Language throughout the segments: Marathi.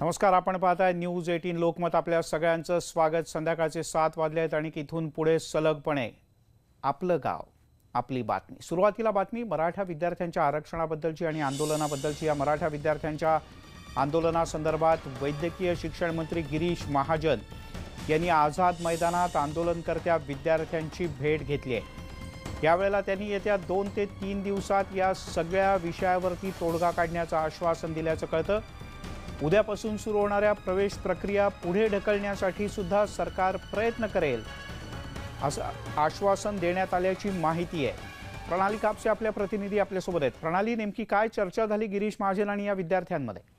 नमस्कार आपण पाहताय न्यूज एटीन लोकमत. आपल्या सगळ्यांचं स्वागत. संध्याकाळचे सात वाजले आहेत आणि इथून पुढे सलगपणे आपलं गाव आपली बातमी. सुरुवातीला बातमी मराठा विद्यार्थ्यांच्या आरक्षणाबद्दलची आणि आंदोलनाबद्दलची. या मराठा विद्यार्थ्यांच्या आंदोलनासंदर्भात वैद्यकीय शिक्षण मंत्री गिरीश महाजन यांनी आझाद मैदानात आंदोलनकर्त्या विद्यार्थ्यांची भेट घेतली आहे. यावेळेला त्यांनी येत्या दोन ते तीन दिवसात या सगळ्या विषयावरती तोडगा काढण्याचं आश्वासन दिल्याचं कळतं. उद्यापासून सुरू होणाऱ्या प्रवेश प्रक्रिया पुढे ढकलण्यासाठी सुद्धा सरकार प्रयत्न करेल असं आश्वासन देण्यात आल्याची माहिती आहे. प्रणाली कापसे आपल्या प्रतिनिधी आपल्यासोबत आहेत. प्रणाली नेमकी काय चर्चा झाली गिरीश महाजन आणि या विद्यार्थ्यांमध्ये?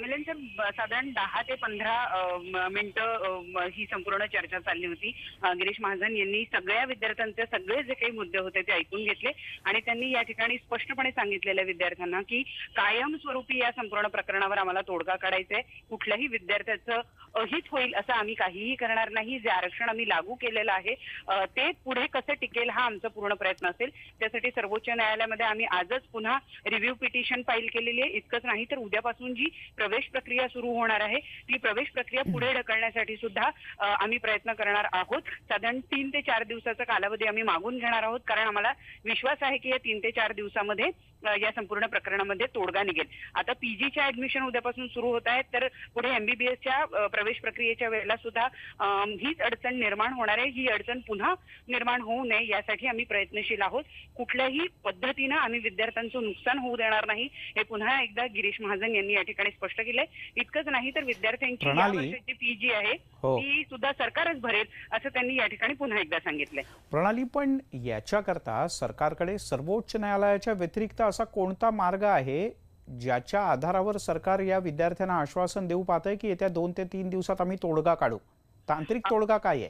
मिलन सर साधारण दहा ते पंधरा मिनिटं ही संपूर्ण चर्चा चालली होती. गिरीश महाजन यांनी सगळ्या विद्यार्थ्यांचे सगळे जे काही मुद्दे होते ते ऐकून घेतले आणि त्यांनी या ठिकाणी स्पष्टपणे सांगितलेल्या विद्यार्थ्यांना की कायमस्वरूपी या संपूर्ण प्रकरणावर आम्हाला तोडगा काढायचा आहे कुठल्याही विद्यार्थ्याचं अहित होईल असं आम्ही काहीही करणार नाही. जे आरक्षण आम्ही लागू केलेलं आहे ते पुढे कसं टिकेल हा आमचा पूर्ण प्रयत्न असेल. त्यासाठी सर्वोच्च न्यायालयामध्ये आम्ही आजच पुन्हा रिव्ह्यू पिटिशन फाईल केलेली आहे. इतकंच नाही तर उद्यापासून जी प्रवेश प्रक्रिया सुरू होणार आहे. ती प्रवेश प्रक्रिया पुढे ढकलण्यासाठी सुद्धा आम्ही प्रयत्न करणार आहोत. साधारण तीन ते चार दिवसाचा कालावधी आम्ही मागून घेणार आहोत. कारण आम्हाला विश्वास आहे की या तीन ते चार दिवसामध्ये या संपूर्ण प्रकरणामध्ये तोडगा निघेल. आता पीजीच्या ऍडमिशन उद्यापासून सुरू होत आहेत तर पुढे एमबीबीएसच्या प्रवेश प्रक्रियेच्या वेळेला सुद्धा हीच अडचण निर्माण होणार आहे. ही अडचण पुन्हा निर्माण होऊ नये यासाठी आम्ही प्रयत्नशील आहोत. कुठल्याही पद्धतीनं आम्ही विद्यार्थ्यांचं नुकसान होऊ देणार नाही हे पुन्हा एकदा गिरीश महाजन यांनी या ठिकाणी स्पष्ट केलंय. इतकंच नाही तर विद्यार्थ्यांची या प्रणाली? वर्षाची फी जी आहे हो. ती सुद्धा सरकारच भरेल असं त्यांनी या ठिकाणी पुन्हा एकदा सांगितलंय. प्रणाली पण याच्याकरता सरकारकडे सर्वोच्च न्यायालयाच्या व्यतिरिक्त असा कोणता मार्ग आहे ज्याच्या आधारावर सरकार या विद्यार्थ्यांना आश्वासन देऊ पाहतंय की येत्या दोन ते तीन दिवसात आम्ही तोडगा काढू? तांत्रिक तोडगा काय आहे?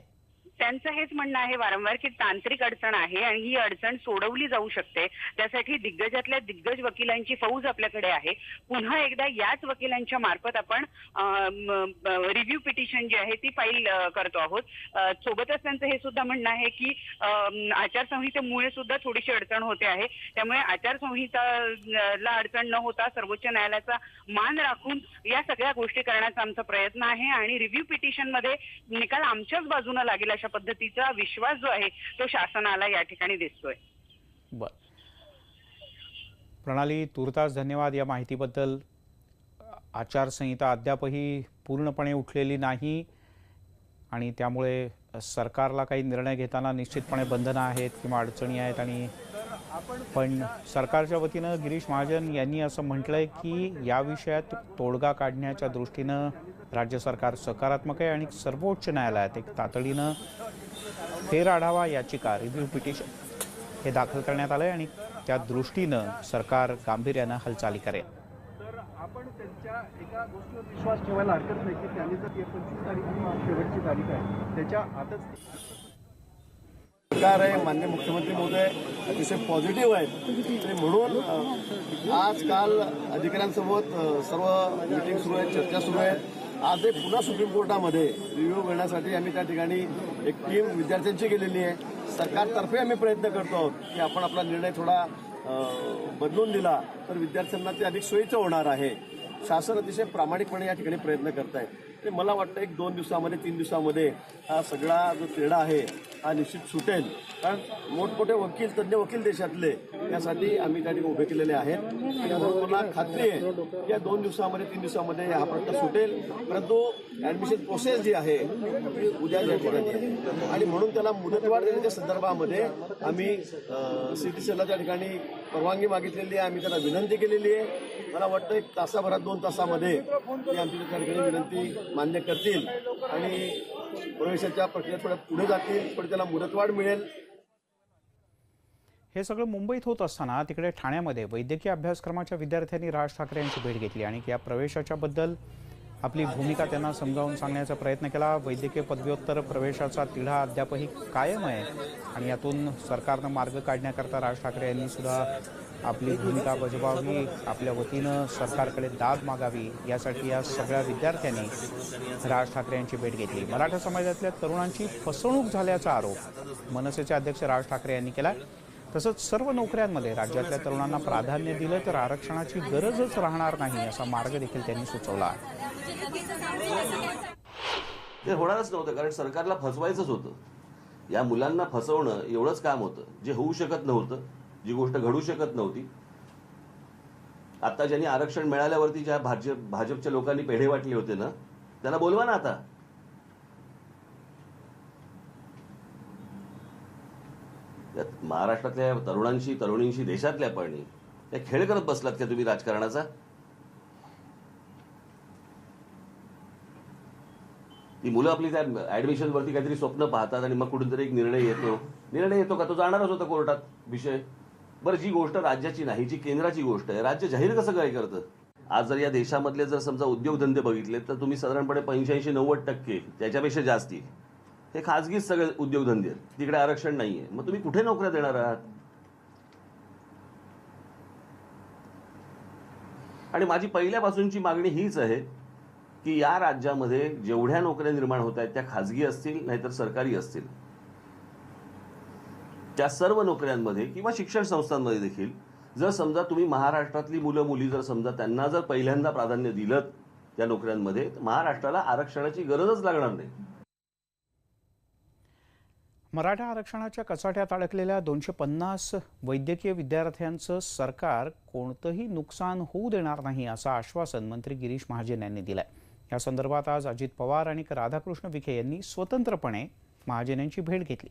त्यांचं हेच म्हणणं आहे वारंवार की तांत्रिक अडचण आहे आणि ही अडचण सोडवली जाऊ शकते. त्यासाठी दिग्गजातल्या दिग्गज वकिलांची फौज आपल्याकडे आहे. पुन्हा एकदा याच वकिलांच्या मार्फत आपण रिव्ह्यू पिटिशन जी आहे ती फाईल करतो आहोत. सोबतच त्यांचं हे सुद्धा म्हणणं आहे की आचारसंहितेमुळे सुद्धा थोडीशी अडचण होते आहे. त्यामुळे आचारसंहिताला अडचण न होता सर्वोच्च न्यायालयाचा मान राखून या सगळ्या गोष्टी करण्याचा आमचा प्रयत्न आहे आणि रिव्ह्यू पिटिशनमध्ये निकाल आमच्याच बाजूने लागेल अशा पद्धतीचा विश्वास जो आहे तो शासनाला या ठिकाणी दिसतोय. बर. प्रणाली तुर्तास धन्यवाद या माहितीबद्दल. आचारसंहिता अद्यापही पूर्णपणे उठलेली नाही आणि त्यामुळे सरकारला काही निर्णय घेताना निश्चितपणे बंधनं आहेत किंवा अडचणी आहेत आणि पण सरकारच्या वतीनं गिरीश महाजन यांनी असं म्हटलंय की या विषयात तोडगा काढण्याच्या दृष्टीनं राज्य सरकार सकारात्मक आहे आणि सर्वोच्च न्यायालयात एक तातडीनं फेरआढावा याचिका रिव्ह्यू पिटिशन हे दाखल करण्यात आलंय आणि त्या दृष्टीनं सरकार गांभीर्यानं हालचाली करेल. तर आपण त्यांच्या एका गोष्टीवर विश्वास ठेवायला हरकत नाही की त्यांनी जर पंचवीस तारीख ही शेवटची तारीख आहे त्याच्या आतच सरकार आहे मान्य मुख्यमंत्री महोदय अतिशय पॉझिटिव्ह आहेत. आणि म्हणून आज काल अधिकाऱ्यांसोबत सर्व मिटिंग सुरू आहे चर्चा सुरू आहे. आज एक पुन्हा सुप्रीम कोर्टामध्ये रिव्ह्यू करण्यासाठी आम्ही त्या ठिकाणी एक टीम विद्यार्थ्यांची गेलेली आहे. सरकारतर्फे आम्ही प्रयत्न करतो आहोत की आपण आपला निर्णय थोडा बदलून दिला तर विद्यार्थ्यांना ते अधिक सोयीचं होणार आहे. शासन अतिशय प्रामाणिकपणे या ठिकाणी प्रयत्न करत आहे ते मला वाटतं एक दोन दिवसामध्ये तीन दिवसामध्ये हा सगळा जो तिढा आहे हा निश्चित सुटेल. कारण मोठमोठे वकील तज्ज्ञ वकील देशातले यासाठी आम्ही त्या ठिकाणी उभे केलेले आहेत. मला खात्री आहे या दोन दिवसामध्ये तीन दिवसामध्ये हा प्रश्न सुटेल. परंतु ॲडमिशन प्रोसेस जी आहे ती उद्या या ठिकाणी आहे. आणि म्हणून त्याला मुदतवाढ देण्याच्या संदर्भामध्ये आम्ही सी टी सीला त्या ठिकाणी परवानगी मागितलेली आहे. आम्ही त्यांना विनंती केलेली आहे. मला वाटतं एक तासाभरात दोन तासामध्ये ते आमची त्या विनंती मान्य करतील. आणि प्रवेशाच्या प्रक्रियेत थोड्या पुढे जातील पण त्याला मुदतवाढ मिळेल. हे सगळं मुंबईत होत असताना तिकडे ठाण्यामध्ये वैद्यकीय अभ्यासक्रमाच्या विद्यार्थ्यांनी राज ठाकरे यांची भेट घेतली आणि या प्रवेशाच्या बद्दल आपली भूमिका त्यांना समजावून सांगण्याचा प्रयत्न केला. वैद्यकीय पदव्युत्तर प्रवेशाचा तिढा अद्यापही कायम आहे. आणि यातून सरकारनं मार्ग काढण्याकरता राज ठाकरे यांनी सुद्धा आपली भूमिका बजवावी आपल्या वतीनं सरकारकडे दाद मागावी यासाठी या सगळ्या विद्यार्थ्यांनी राज ठाकरे यांची भेट घेतली. मराठा समाजातल्या तरुणांची फसवणूक झाल्याचा आरोप मनसेचे अध्यक्ष राज ठाकरे यांनी केला तसंच सर्व नोकऱ्यांमध्ये राज्यातल्या तरुणांना प्राधान्य दिलं तर आरक्षणाची गरजच राहणार नाही असा मार्ग देखील त्यांनी सुचवला. ते होणारच नव्हतं कारण सरकारला फसवायचंच होतं. या मुलांना फसवणं एवढंच काम होतं जे होऊ शकत नव्हतं. जी गोष्ट घडू शकत नव्हती. आता ज्यांनी आरक्षण मिळाल्यावरती ज्या भाजप भाजपच्या लोकांनी पेढे वाटले होते ना त्यांना बोलवा ना आता. महाराष्ट्रातल्या तरुणांशी तरुणींशी देशातल्या पण त्या खेळ करत बसलात का तुम्ही राजकारणाचा? ती मुलं आपली त्या ऍडमिशन वरती काहीतरी स्वप्न पाहतात आणि मग कुठून तरी एक निर्णय येतो. निर्णय येतो का? तो जाणारच होता कोर्टात. विषय बरं जी गोष्ट राज्याची नाही जी केंद्राची गोष्ट आहे राज्य जाहीर कसं काय करतं? आज जर या देशामधले जर समजा उद्योगधंदे बघितले तर तुम्ही साधारणपणे पंच्याऐंशी नव्वद टक्के त्याच्यापेक्षा जास्ती हे खाजगीच सगळे उद्योगधंदे आहेत. तिकडे आरक्षण नाहीये मग तुम्ही कुठे नोकऱ्या देणार आहात? आणि माझी पहिल्यापासूनची मागणी हीच आहे की या राज्यामध्ये जेवढ्या नोकऱ्या निर्माण होत आहेत त्या खाजगी असतील नाहीतर सरकारी असतील. त्या सर्व नोकऱ्यांमध्ये किंवा शिक्षण संस्थांमध्ये देखील जर समजा तुम्ही महाराष्ट्रातली मुलं मुली जर समजा त्यांना जर पहिल्यांदा प्राधान्य दिलं त्या नोकऱ्यांमध्ये महाराष्ट्राला आरक्षणाची गरजच लागणार नाही. मराठा आरक्षणाच्या कचाट्यात अडकलेल्या दोनशे पन्नास वैद्यकीय विद्यार्थ्यांचं सरकार कोणतंही नुकसान होऊ देणार नाही असं आश्वासन मंत्री गिरीश महाजन यांनी दिलंय. या संदर्भात आज अजित पवार आणि राधाकृष्ण विखे यांनी स्वतंत्रपणे महाजन यांची भेट घेतली.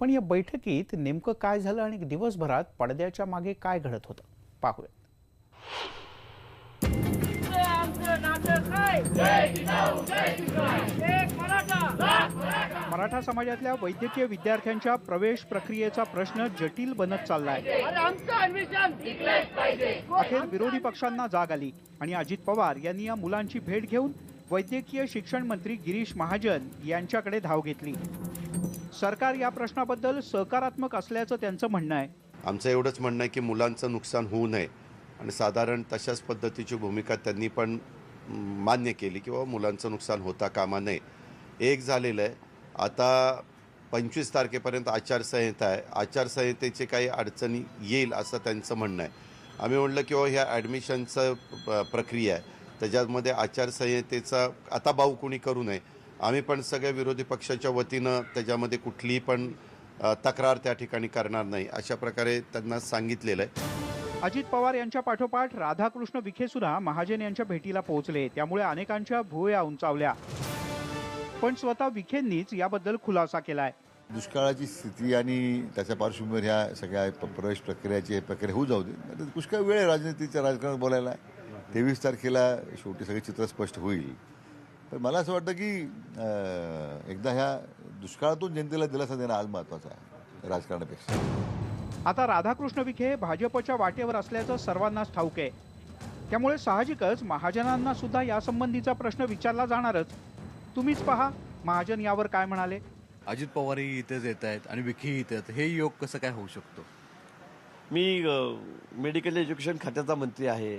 पण या बैठकीत नेमकं काय झालं आणि दिवसभरात पडद्याच्या मागे काय घडत होतं? पाहूया मराठा. समाजातल्या वैद्यकीय विद्यार्थ्यांच्या प्रवेश प्रक्रियेचा प्रश्न जटिल बनत चाललाय अरे आमचं ऍडमिशन जिंकलेच पाहिजे. अखेर विरोधी पक्षांना जाग आली आणि अजित पवार यांनी या मुलांची भेट घेऊन वैद्यकीय शिक्षण मंत्री गिरीश महाजन यांच्याकडे धाव घेतली. सरकार या प्रश्नाबद्दल सकारात्मक असल्याचं त्यांचं म्हणणं आहे. आमचं एवढंच म्हणणं आहे की मुलांचं नुकसान होऊ नये आणि साधारण तशाच पद्धतीची भूमिका त्यांनी पण मान्य केली की बाबा मुलांचं नुकसान होता कामा नये. एक झालेलं आहे. आता पंचवीस तारखेपर्यंत आचारसंहिता आहे. आचारसंहितेचे काही अडचणी येईल असं त्यांचं म्हणणं आहे. आम्ही म्हणलं की ह्या ॲडमिशनचं प्रक्रिया आहे. त्याच्यामध्ये आचारसंहितेचा आता भाऊ कोणी करू नये. आम्ही पण सगळ्या विरोधी पक्षाच्या वतीनं त्याच्यामध्ये कुठलीही पण तक्रार त्या ठिकाणी करणार नाही अशा प्रकारे त्यांना सांगितलेलं आहे. अजित पवार यांच्या पाठोपाठ राधाकृष्ण विखे सुद्धा महाजन यांच्या भेटीला पोहोचले. त्यामुळे अनेकांच्या भुवया उंचावल्या. पण स्वतः विखेंनीच याबद्दल खुलासा केलाय. दुष्काळाची स्थिती आणि त्याच्या पार्श्वभूमीवर ह्या सगळ्या प्रवेश प्रक्रियाची प्रक्रिया होऊ जाऊ दे. पुष्कळ वेळ राजनीतीच्या राजकारणात बोलायला. तेवीस तारखेला शेवटी सगळे चित्र स्पष्ट होईल. पण मला असं वाटतं की एकदा ह्या दुष्काळातून जनतेला दिलासा देणं आज महत्त्वाचं आहे राजकारणापेक्षा. आता राधाकृष्ण विखे भाजपच्या वाटेवर असल्याचं सर्वांनाच ठाऊक आहे. त्यामुळे साहजिकच महाजनांना सुद्धा यासंबंधीचा प्रश्न विचारला जाणारच. तुम्हीच पहा महाजन यावर काय म्हणाले? अजित पवारही इथेच येत आहेत आणि विखेही इथे आहेत. हे योग कसं काय होऊ शकतो? मी मेडिकल एज्युकेशन खात्याचा मंत्री आहे.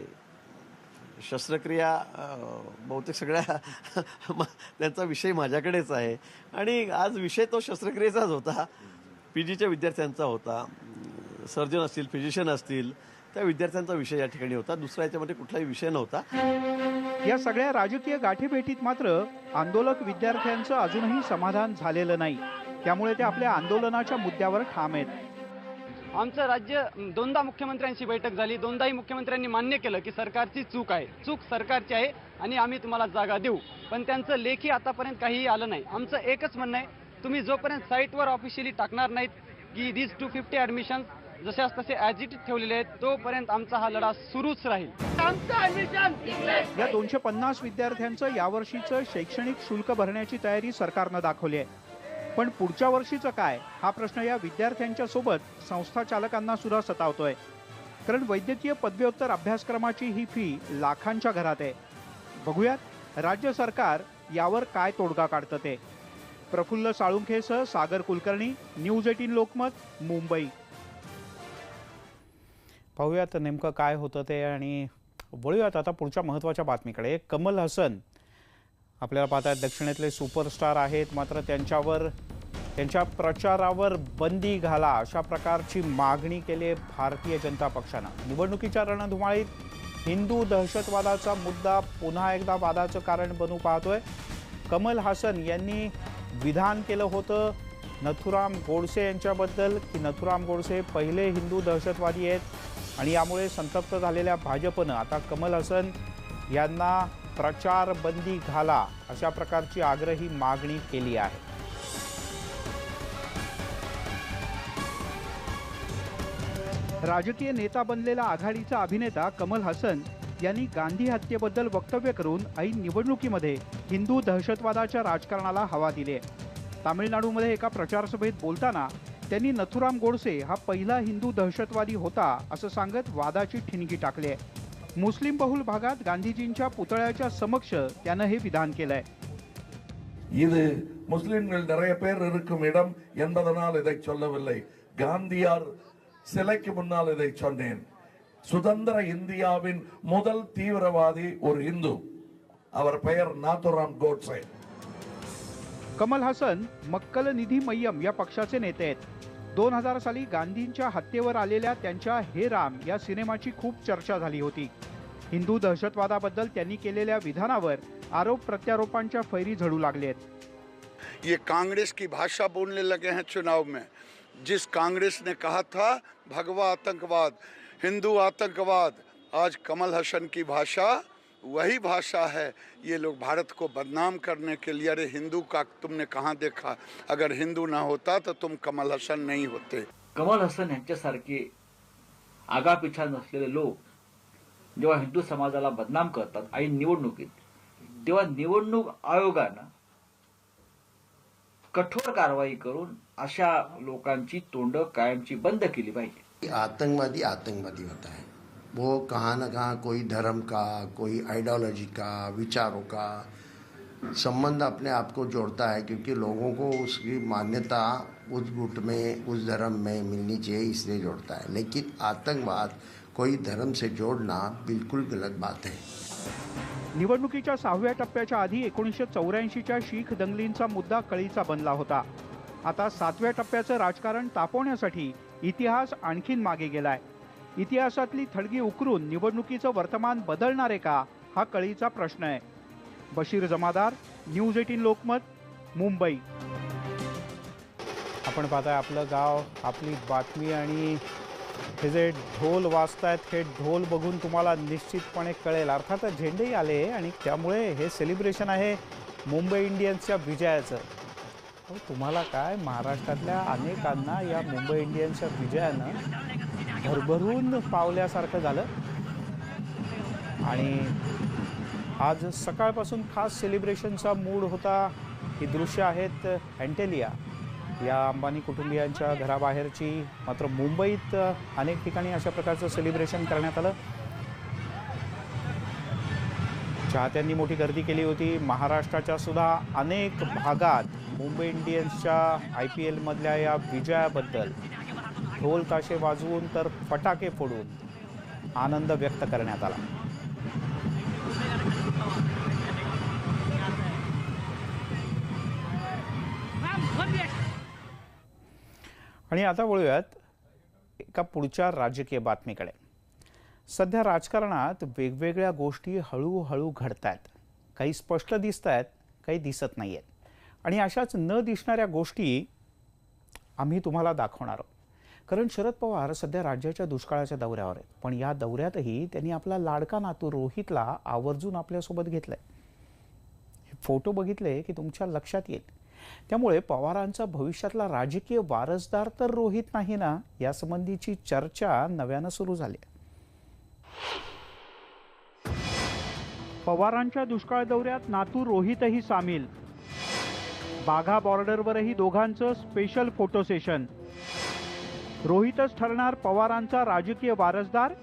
शस्त्रक्रिया बहुतेक सगळ्या त्यांचा विषय माझ्याकडेच आहे. आणि आज विषय तो शस्त्रक्रियेचाच होता. पी जीच्या विद्यार्थ्यांचा होता. सर्जन असतील फिजिशियन असतील त्या विद्यार्थ्यांचा विषय या ठिकाणी होता. दुसरा याच्यामध्ये कुठलाही विषय नव्हता. या सगळ्या राजकीय गाठीभेटीत मात्र आंदोलक विद्यार्थ्यांचं अजूनही समाधान झालेलं नाही. त्यामुळे ते आपल्या आंदोलनाच्या मुद्द्यावर ठाम आहेत. आमचं राज्य दोनदा मुख्यमंत्र्यांशी बैठक झाली. दोनदाही मुख्यमंत्र्यांनी मान्य केलं की सरकारची चूक आहे. चूक सरकारची आहे आणि आम्ही तुम्हाला जागा देऊ. पण त्यांचं लेखी आतापर्यंत काहीही आलं नाही. आमचं एकच म्हणणं आहे तुम्ही जोपर्यंत साईटवर ऑफिशियली टाकणार नाहीत की दीज टू फिफ्टी ॲडमिशन जशाच तसे ॲज इट ठेवलेले आहेत तोपर्यंत आमचा हा लढा सुरूच राहील. या दोनशे पन्नास विद्यार्थ्यांचं यावर्षीचं शैक्षणिक शुल्क भरण्याची तयारी सरकारनं दाखवली आहे. पण पुढच्या वर्षीचं काय? हा प्रश्न या विद्यार्थ्यांच्या सोबत संस्था चालकांना सुद्धा सतावतोय. कारण वैद्यकीय पदव्युत्तर अभ्यासक्रमाची ही फी लाखांच्या घरात आहे. बघूयात राज्य सरकार यावर काय तोडगा काढतं ते? प्रफुल्ल साळुंखेसह सागर कुलकर्णी न्यूज एटीन लोकमत मुंबई. पाहूयात नेमकं काय होतं ते आणि वळूयात आता पुढच्या महत्त्वाच्या बातमीकडे. कमल हसन आपल्याला पाहतात दक्षिणेतले सुपरस्टार आहेत मात्र त्यांच्यावर त्यांच्या प्रचारावर बंदी घाला अशा प्रकारची मागणी केली आहे भारतीय जनता पक्षानं. निवडणुकीच्या रणधुमाळीत हिंदू दहशतवादाचा मुद्दा पुन्हा एकदा वादाचं कारण बनू पाहतोय. कमल हासन यांनी विधान केलं होतं नथुराम गोडसे यांच्याबद्दल की नथुराम गोडसे पहिले हिंदू दहशतवादी आहेत आणि यामुळे संतप्त झालेल्या भाजपनं. आता कमल हसन यांना प्रचार बंदी घाला अशा प्रकारची आग्रही मागणी केली आहे. राजकीय नेता बनलेला आघाडीचा अभिनेता कमल हसन यांनी गांधी हत्येबद्दल वक्तव्य करून ऐन निवडणुकीमध्ये हिंदू दहशतवादाच्या राजकारणाला हवा दिली. आहे तामिळनाडूमध्ये एका प्रचारसभेत बोलताना त्यांनी नथुराम गोडसे हा पहिला हिंदू दहशतवादी होता असं सांगत वादाची ठिणगी टाकली आहे. मुस्लिम बहुल भागात गांधीजींच्या पुतळ्याच्या समक्ष त्यानं हे विधान केलंय இது முஸ்லிம்கள் நிறைய பேர் இருக்கும் இடம் என்பதனால் இதை சொல்லவில்லை காந்தியார் சிலைக்கு முன்னால் இதை சொன்னேன் சுதந்திர இந்தியாவின் முதல் தீவிரவாதி ஒரு இந்து அவர் பெயர் நாத்துராம் கோட்ஸே कमल हसन मक्कल निधी मय्यम या पक्षाचे नेते आहेत दोन हजार साली गांधींच्या हत्येवर आलेल्या त्यांच्या हे राम या सिनेमाची खूप चर्चा झाली होती. हिंदू दहशतवादाबद्दल त्यांनी केलेल्या विधानावर आरोप प्रत्यारोपांच्या फैरी झडू लागले आहेत ये कांग्रेस की भाषा बोलने लगे हैं चुनाव में। जिस कांग्रेस ने कहा था भगवा आतंकवाद हिंदू आतंकवाद आज कमल हसन की भाषा वही भाषा है। ये लोग भारत को बदनाम करने के लिए अरे हिंदू का तुमने कहाँ देखा? अगर हिंदू ना होता तो तुम कमल हसन नहीं होते। कमल हसन यांच्यासारखे आगापिछा नसलेले लोक जेव्हा हिंदू समाजाला बदनाम करतात आणि निवडणुकीत तेव्हा निवडणूक आयोगानं कठोर कारवाई करून अशा लोकांची तोंड कायमची बंद केली पाहिजे. आतंकवादी आतंकवादी होता है वो कहाँ न कहाँ कोई धर्म का कोई आइडियोलॉजी का विचारों का संबंध अपने आप को जोड़ता है क्योंकि लोगों को उसकी मान्यता उस गुट में उस धर्म में मिलनी चाहिए इसलिए जोड़ता है। लेकिन आतंकवाद कोई धर्म से जोड़ना बिल्कुल गलत बात है। निवडणुकीच्या सहाव्या टप्प्याच्या आधी एकोणीसशे चौऱ्याऐंशीच्या शीख दंगलींचा मुद्दा कळीचा बनला होता. आता सातव्या टप्प्याचं राजकारण तापवण्यासाठी इतिहास आणखीन मागे गेलाय. इतिहासातली थडगी उकरून निवडणुकीचं वर्तमान बदलणार आहे का हा कळीचा प्रश्न आहे. Bashir Jamadar news eighteen Lokmat Mumbai. आपण पाहताय आपलं गाव आपली बातमी आणि हे जे ढोल वाजतायत हे ढोल बघून तुम्हाला निश्चितपणे कळेल. अर्थात झेंडेही आले आणि त्यामुळे हे सेलिब्रेशन आहे मुंबई इंडियन्सच्या विजयाचं. तुम्हाला काय महाराष्ट्रातल्या अनेकांना या मुंबई इंडियन्सच्या विजयानं भरभरून पावल्यासारखं झालं. आणि आज सकाळपासून खास सेलिब्रेशनचा मूड होता ही दृश्य आहेत अँटेलिया या अंबानी कुटुंबियांच्या घराबाहेरची मात्र मुंबईत अनेक ठिकाणी अशा प्रकारचं सेलिब्रेशन करण्यात आलं. चाहत्यांनी मोठी गर्दी केली होती. महाराष्ट्राच्या सुद्धा अनेक भागात मुंबई इंडियन्सच्या आय पी एलमधल्या या विजयाबद्दल. ढोल ताशे वाजवून तर फटाके फोडून आनंद व्यक्त करण्यात आला. आणि आता वळूयात एका पुढच्या राजकीय बातमीकडे. सध्या राजकारणात वेगवेगळ्या गोष्टी हळूहळू घडत आहेत काही स्पष्ट दिसत आहेत काही दिसत नाही आहेत आणि अशाच न दिसणाऱ्या गोष्टी आम्ही तुम्हाला दाखवणार आहोत. कारण शरद पवार सध्या राज्याच्या दुष्काळाच्या दौऱ्यावर आहेत. पण या दौऱ्यातही त्यांनी आपला लाडका नातू रोहितला आवर्जून आपल्यासोबत घेतलाय. हे फोटो बघितले की तुमच्या लक्षात येईल. त्यामुळे पवारांचा भविष्यातला राजकीय वारसदार तर रोहित नाही ना यासंबंधीची चर्चा नव्यानं सुरू झाली पवारांच्या दुष्काळ दौऱ्यात नातू रोहितही सामील. बाघा बॉर्डरवरही दोघांचं स्पेशल फोटो सेशन रोहितच ठरणार पवारांचा राजकीय वारसदार?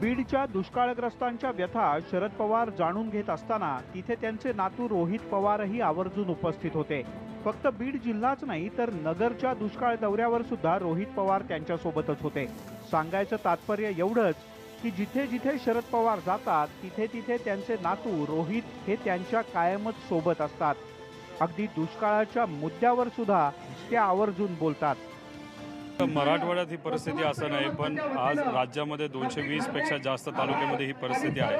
बीडच्या दुष्काळग्रस्तांच्या व्यथा शरद पवार जाणून घेत असताना तिथे त्यांचे नातू रोहित पवारही आवर्जून उपस्थित होते. फक्त बीड जिल्हाच नाही तर नगरच्या दुष्काळ दौऱ्यावर सुद्धा रोहित पवार त्यांच्यासोबतच होते. सांगायचं तात्पर्य एवढंच की जिथे जिथे शरद पवार जातात तिथे तिथे त्यांचे नातू रोहित हे त्यांच्या कायमच सोबत असतात. अगदी दुष्काळाच्या मुद्द्यावर सुद्धा ते आवर्जून बोलतात. मराठवाड्यात ही परिस्थिती असं नाही पण आज राज्यामध्ये दोनशे वीसपेक्षा जास्त तालुक्यामध्ये ही परिस्थिती आहे.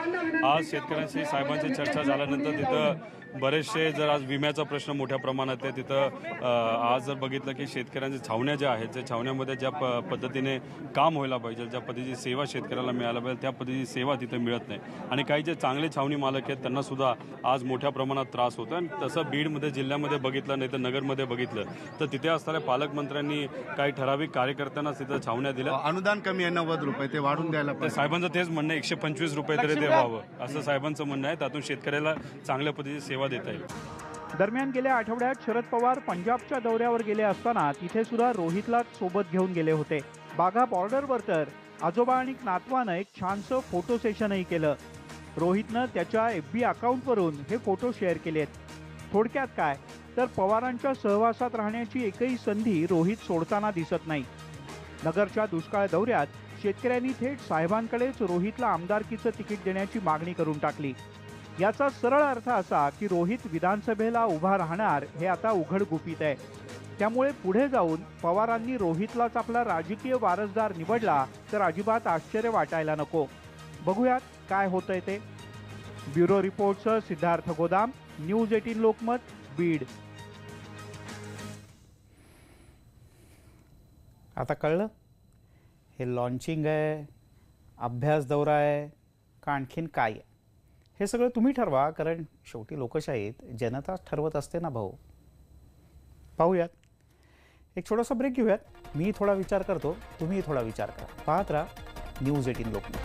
आज शेतकऱ्यांशी साहेबांची चर्चा झाल्यानंतर तिथं बरेचसे जर आज विम्याचा प्रश्न मोठ्या प्रमाणात आहे तिथं आज जर बघितलं की शेतकऱ्यांच्या छावण्या ज्या आहेत त्या छावण्यामध्ये ज्या प पद्धतीने काम व्हायला पाहिजे ज्या पद्धतीची सेवा शेतकऱ्याला मिळायला पाहिजे त्या पद्धतीची सेवा तिथं मिळत नाही. आणि काही जे चांगले छावणी मालक आहेत त्यांना सुद्धा आज मोठ्या प्रमाणात त्रास होतो आणि तसं बीडमध्ये जिल्ह्यामध्ये बघितलं नाही तर नगरमध्ये बघितलं तर तिथे असणाऱ्या पालकमंत्र्यांनी काही ठराविक कार्यकर्त्यांना तिथं छावण्या दिल्या. अनुदान कमी आहे नव्वद रुपये ते वाढून द्यायला तर साहेबांचं तेच म्हणणं आहे एकशे पंचवीस रुपये तरी ते व्हावं असं साहेबांचं म्हणणं आहे त्यातून शेतकऱ्याला चांगल्या पद्धतीची सेवा देता येईल दरम्यान गेल्या आठवड्यात शरद पवार पंजाबच्या दौऱ्यावर गेले असताना तिथे सुद्धा रोहितला सोबत घेऊन गेले होते. बाघा बॉर्डरवर तर आजोबा आणि नातवानं एक छानसं फोटो सेशनही केलं. रोहितनं त्याच्या एफ बी अकाउंटवरून हे फोटो शेअर केलेत. थोडक्यात काय? तर पवारांच्या सहवासात राहण्याची एकही संधी रोहित सोडताना दिसत नाही. नगरच्या दुष्काळ दौऱ्यात शेतकऱ्यांनी थेट साहेबांकडेच रोहितला आमदारकीचं तिकीट देण्याची मागणी करून टाकली. याचा सरळ अर्थ असा की रोहित विधानसभेला उभा राहणार हे आता उघड गुपित आहे. त्यामुळे पुढे जाऊन पवारांनी रोहितलाच आपला राजकीय वारसदार निवडला तर अजिबात आश्चर्य वाटायला नको. बघूयात काय होतंय ते. ब्युरो रिपोर्टसह सिद्धार्थ गोदाम न्यूज एटीन लोकमत बीड. आता कळलं? हे लॉन्चिंग आहे अभ्यास दौरा आहे का आणखीन काय आहे? हे सगळं तुम्ही ठरवा कारण शेवटी लोकशाहीत जनता ठरवत असते ना भाऊ. पाहूयात. एक छोटासा ब्रेक घेऊयात. मी थोडा विचार करतो तुम्ही थोडा विचार करा. पाहत राहा न्यूज एटीन लोकमत.